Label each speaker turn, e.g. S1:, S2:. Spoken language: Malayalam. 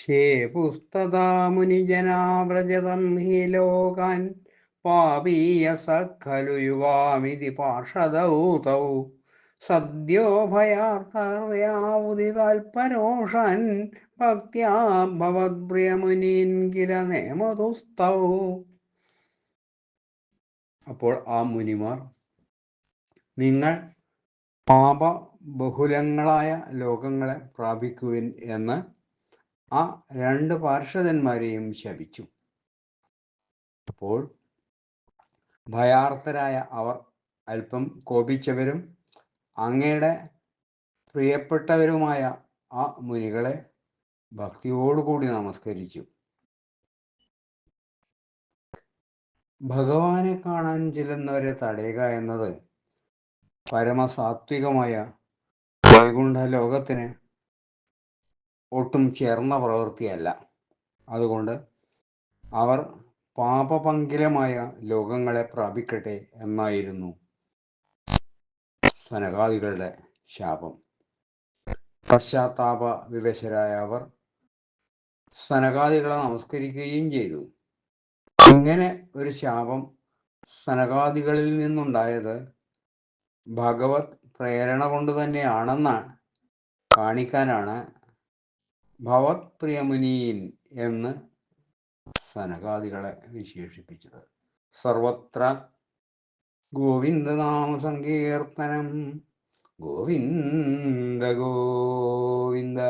S1: ശേ പുസ്തതാ മുനിജനാവ്രജതം ഹി ലോകാൻ പാപീയ ഖലു യുവാമിതി പാർഷദൗതൗ. സദ്യോ ഭയാർത്തയാവുദിതാൽപരോഷൻ ഭക്ത്യാ ഭവത്പ്രിയമുനീൻ കില നേമതുസ്തൗ. അപ്പോൾ ആ മുനിമാർ നിങ്ങൾ പാപ ബഹുലങ്ങളായ ലോകങ്ങളെ പ്രാപിക്കുവിൻ എന്ന് ആ രണ്ട് പാർഷദന്മാരെയും ശപിച്ചു. അപ്പോൾ ഭയാർത്ഥരായ അവർ അല്പം കോപിച്ചവരും അങ്ങയുടെ പ്രിയപ്പെട്ടവരുമായ ആ മുനികളെ ഭക്തിയോടുകൂടി നമസ്കരിച്ചു. ഭഗവാനെ കാണാൻ ചെല്ലുന്നവരെ തടയുക എന്നത് പരമസാത്വികമായ വൈകുണ്ഠ ലോകത്തിന് ഒട്ടും ചേർന്ന പ്രവൃത്തിയല്ല. അതുകൊണ്ട് അവർ പാപപങ്കിലമായ ലോകങ്ങളെ പ്രാപിക്കട്ടെ എന്നായിരുന്നു സനകാദികളുടെ ശാപം. പശ്ചാത്താപ വിവശരായ അവർ സനകാദികളെ നമസ്കരിക്കുകയും ചെയ്തു. ഇങ്ങനെ ഒരു ശാപം സനകാദികളിൽ നിന്നുണ്ടായത് ഭഗവത് പ്രേരണ കൊണ്ട് തന്നെയാണെന്ന് കാണിക്കാനാണ് ഭവത് പ്രിയമുനീൻ എന്ന് സനകാദികളെ വിശേഷിപ്പിച്ചത്. സർവത്ര ഗോവിന്ദനാമ സങ്കീർത്തനം ഗോവിന്ദ ഗോവിന്ദ.